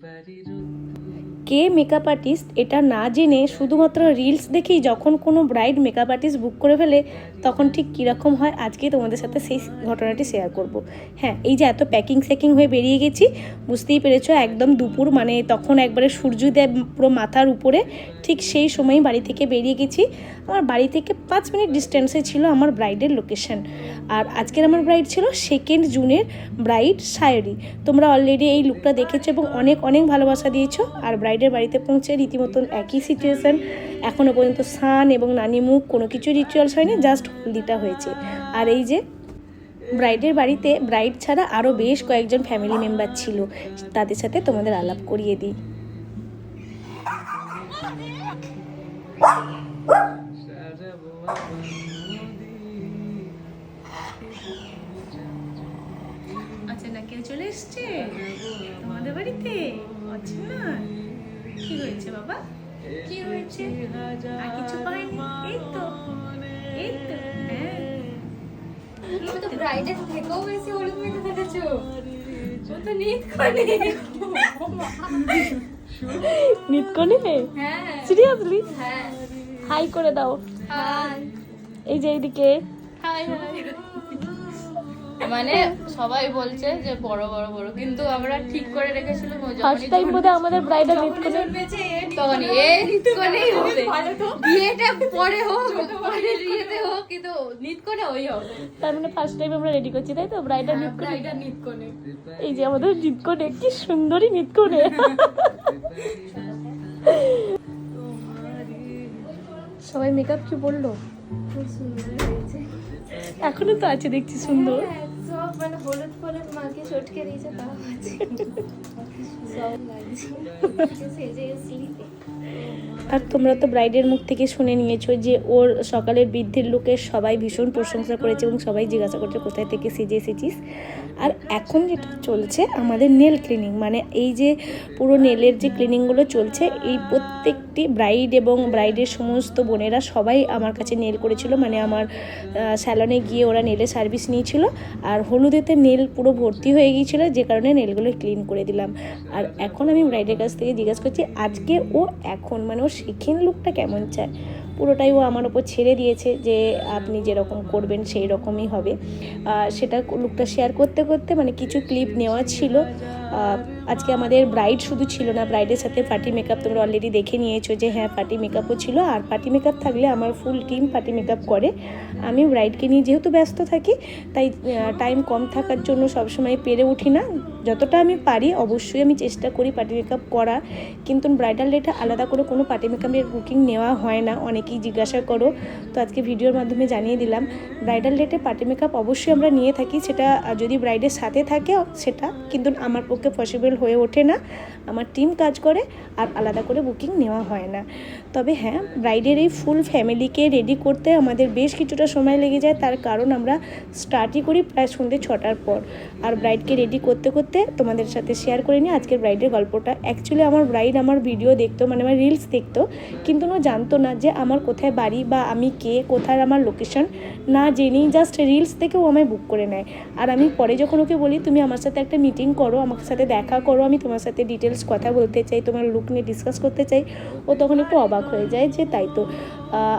পারি রূপ কে makeup artist এটা না জেনে শুধুমাত্র রিলস দেখেই যখন কোনো ব্রাইড মেকআপ আর্টিস্ট বুক করে ফেলে, তখন ঠিক কীরকম হয় আজকে তোমাদের সাথে সেই ঘটনাটি শেয়ার করব। হ্যাঁ এই যে এত প্যাকিং স্যাকিং হয়ে বেরিয়ে গেছি, বুঝতেই পেরেছ একদম দুপুর মানে তখন একবারে সূর্যোদয় পুরো মাথার উপরে, ঠিক সেই সময়ই বাড়ি থেকে বেরিয়ে গেছি। আমার বাড়ি থেকে পাঁচ মিনিট ডিস্টেন্সে ছিল আমার ব্রাইডের লোকেশন আর আজকের আমার ব্রাইড ছিল সেকেন্ড জুনের ব্রাইড সায়রি। তোমরা অলরেডি এই লুকটা দেখেছ এবং অনেক অনেক ভালোবাসা দিয়েছ, আর ব্রাইডের বাড়িতে পৌঁছে রীতিমতন একই সিচুয়েশান এখনও পর্যন্ত সান এবং নানি মুখ কোনো কিছু রিচুয়ালস হয়নি জাস্ট হলদিটা হয়েছে। আর এই যে ব্রাইডের বাড়িতে ব্রাইড ছাড়া আরও বেশ কয়েকজন ফ্যামিলি মেম্বার ছিল। তাদের সাথে তোমাদের আলাপ করিয়ে দিই। আচ্ছা না কেউ চলে এসছে? তোমাদের বাড়িতে? আচ্ছা না। কি হয়েছে বাবা? কি হয়েছে? আর কিছু পাইনি? এই তো এই তো হ্যাঁ। তুমি তো ব্রাইডের থেকেও বেশি হলুদ মেখে ফেলেছো। ও তো নিত করে নিতকনে হ্যাঁ। সিরিয়াসলি হ্যাঁ। হাই করে দাও। হাই এই যে এইদিকে। হাই মানে সবাই বলছে যে বড় বড় বড়। কিন্তু আমরা ঠিক করে রেখেছিলাম ফার্স্ট টাইম বোধহয় আমাদের ব্রাইডাল নিতকনে তখন এ নিত করেই হবে। বিয়েটা পরে হোক পরে বিয়েতে হোক কিন্তু নিত করে ওই হবে। তার মানে ফার্স্ট টাইম আমরা রেডি করছি তাই তো? ব্রাইডাল নিতকনে ব্রাইডার নিত করে। এই যে আমাদের নিতকনে কি সুন্দরী নিতকনে সবাই মেকআপ কি বলল? খুব সুন্দর হয়েছে। এখনও তো আছে দেখছি সুন্দর। হ্যাঁ, মানে হলুদ ফলুদ মাকে চটকে দিয়েছে তাও আছে। সব লাগছে। সেজে এসলি আর তোমরা তো ব্রাইডের মুখ থেকে শুনে নিয়েছো যে ওর সকালের বৃদ্ধির লোকের সবাই ভীষণ প্রশংসা করেছে এবং সবাই জিজ্ঞাসা করছে কোথায় থেকে সেজে এসেছিস। আর এখন যেটা চলছে আমাদের নেল ক্লিনিং মানে এই যে পুরো নেলের যে ক্লিনিংগুলো চলছে, এই প্রত্যেকটি ব্রাইড এবং ব্রাইডের সমস্ত বোনেরা সবাই আমার কাছে নেল করেছিল মানে আমার স্যালনে গিয়ে ওরা নেলের সার্ভিস নিয়েছিল। আর হলুদেতে নেল পুরো ভর্তি হয়ে গিয়েছিল, যে কারণে নেলগুলো ক্লিন করে দিলাম। আর এখন আমি ব্রাইডের কাছ থেকে জিজ্ঞাসা করছি, আজকে ও এখন মানে ওর সেকেন্ড লুকটা কেমন চায়? পুরোটাই ও আমার ওপর ছেড়ে দিয়েছে যে আপনি যেরকম করবেন সেই রকমই হবে। সেটা লুকটা শেয়ার করতে করতে মানে কিছু ক্লিপ নেওয়া ছিল। আজকে আমাদের ব্রাইড শুধু ছিল না ব্রাইডের সাথে পার্টি মেকআপ তোমরা অলরেডি দেখে নিয়েছো যে হ্যাঁ পার্টি মেকআপও ছিল। আর পার্টি মেকআপ থাকলে আমার ফুল টিম পার্টি মেকআপ করে। আমি ব্রাইডকে নিয়ে যেহেতু ব্যস্ত থাকি, তাই টাইম কম থাকার জন্য সবসময় পেরে উঠি না। যতটা আমি পারি, অবশ্যই আমি চেষ্টা করি পার্টি মেকআপ করার কিন্তু ব্রাইডাল ডেটা আলাদা করে কোনো পার্টি মেকআপের বুকিং নেওয়া হয় না। অনেকেই জিজ্ঞাসা করো। তো আজকে ভিডিওর মাধ্যমে জানিয়ে দিলাম ব্রাইডাল ডেটে পার্টি মেকআপ অবশ্যই আমরা নিয়ে থাকি। সেটা যদি ব্রাইডের সাথে থাকে, সেটা কিন্তু আমার পক্ষে পসিবল হয়ে ওঠে না। আমার টিম কাজ করে, আর আলাদা করে বুকিং নেওয়া হয় না। তবে হ্যাঁ ব্রাইডের এই ফুল ফ্যামিলিকে রেডি করতে আমাদের বেশ কিছুটা সময় লেগে যায়। তার কারণ আমরা স্টার্টই করি প্রায় সন্ধ্যে ছটার পর। আর ব্রাইডকে রেডি করতে করতে তোমাদের সাথে শেয়ার করে নিই আজকের ব্রাইডের গল্পটা। অ্যাকচুয়ালি আমার ব্রাইড আমার ভিডিও দেখতো মানে আমার রিলস দেখতো, কিন্তু ও জানতো না যে আমার কোথায় বাড়ি বা আমি কে কোথায় আমার লোকেশন না জেনেই জাস্ট রিলস দেখেও আমায় বুক করে নেয়। আর আমি পরে যখন ওকে বলি, তুমি আমার সাথে একটা মিটিং করো, আমার সাথে দেখা করো, আমি তোমার সাথে ডিটেলস কথা বলতে চাই, তোমার লুক নিয়ে ডিসকাস করতে চাই, ও তখন একটু অবাক হয়ে যায় যে তাই তো।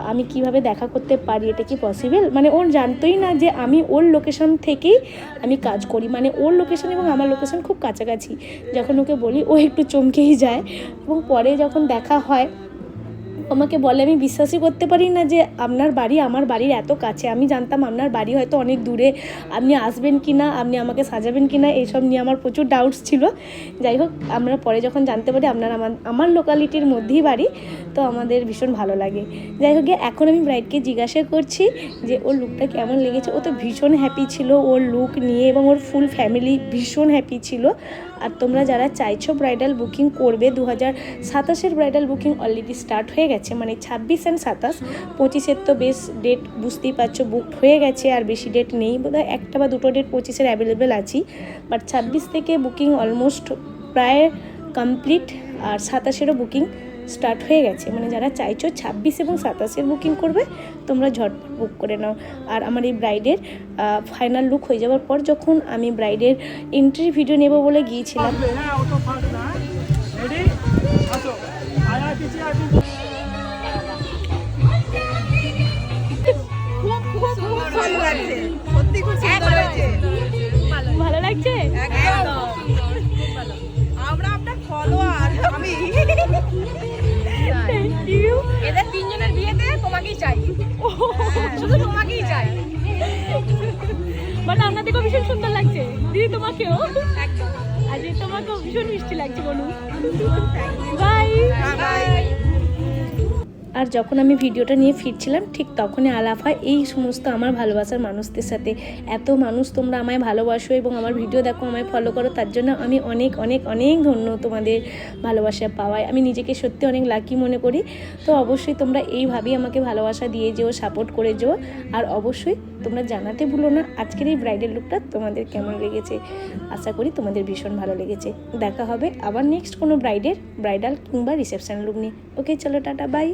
আমি কীভাবে দেখা করতে পারি, এটা কি পসিবল মানে ওর জানতোই না যে আমি ওর লোকেশন থেকেই আমি কাজ করি। মানে ওর লোকেশন এবং আমার লোকেশন খুব কাছাকাছি। যখন ওকে বলি, ও একটু চমকেই যায়। এবং পরে যখন দেখা হয় আমাকে বলে, আমি বিশ্বাসই করতে পারি না যে আপনার বাড়ি আমার বাড়ির এত কাছে। আমি জানতাম আপনার বাড়ি হয়তো অনেক দূরে। আপনি আসবেন কি না আপনি আমাকে সাজাবেন কি না এইসব নিয়ে আমার প্রচুর ডাউটস ছিল। যাই হোক, আমরা পরে যখন জানতে পারি আপনার আমার আমার লোকালিটির মধ্যেই বাড়ি, তো আমাদের ভীষণ ভালো লাগে। যাই হোক, এখন আমি ব্রাইডকে জিজ্ঞাসা করছি যে, ওর লুকটা কেমন লেগেছে? ও তো ভীষণ হ্যাপি ছিল ওর লুক নিয়ে এবং ওর ফুল ফ্যামিলি ভীষণ হ্যাপি ছিল। আর তোমরা যারা চাইছো ব্রাইডাল বুকিং করবে দু হাজার সাতাশের ব্রাইডাল বুকিং অলরেডি স্টার্ট হয়ে গেছে মানে ছাব্বিশ অ্যান্ড সাতাশ পঁচিশের তো বেশ ডেট বুঝতেই পারছ বুকড হয়ে গেছে আর বেশি ডেট নেই। বোধহয় একটা বা দুটো ডেট পঁচিশের অ্যাভেলেবেল আছি। বাট ছাব্বিশ থেকে বুকিং অলমোস্ট প্রায় কমপ্লিট আর সাতাশেরও বুকিং স্টার্ট হয়ে গেছে। মানে যারা চাইছো ছাব্বিশ এবং সাতাশের বুকিং করবে, তোমরা ঝটপট বুক করে নাও। আর আমার এই ব্রাইডের ফাইনাল লুক হয়ে যাওয়ার পর যখন আমি ব্রাইডের এন্ট্রি ভিডিও নেব বলে গিয়েছিলাম তোমাকেই চাই। শুধু তোমাকেই চাই। মানে ভীষণ সুন্দর লাগছে। দিদি তোমাকেও। একদম। তোমাকেও ভীষণ মিষ্টি লাগছে বলুন। বাই বাই আর যখন আমি ভিডিওটা নিয়ে ফিরছিলাম, ঠিক তখনই আলাপ হয়, এই সমস্ত আমার ভালোবাসার মানুষদের সাথে। এত মানুষ তোমরা আমায় ভালোবাসো এবং আমার ভিডিও দেখো, আমায় ফলো করো, তার জন্য আমি অনেক অনেক অনেক ধন্য তোমাদের ভালোবাসা পাওয়ায়। আমি নিজেকে সত্যি অনেক লাকি মনে করি। তো অবশ্যই তোমরা এইভাবেই আমাকে ভালোবাসা দিয়ে যেও সাপোর্ট করে যেও। আর অবশ্যই তোমরা জানাতে ভুলো না, আজকের এই ব্রাইডাল লুকটা তোমাদের কেমন লেগেছে? আশা করি তোমাদের ভীষণ ভালো লেগেছে। দেখা হবে আবার নেক্সট কোনো ব্রাইডের ব্রাইডাল কিংবা রিসেপশান লুক নিয়ে। ওকে চলো, টাটা বাই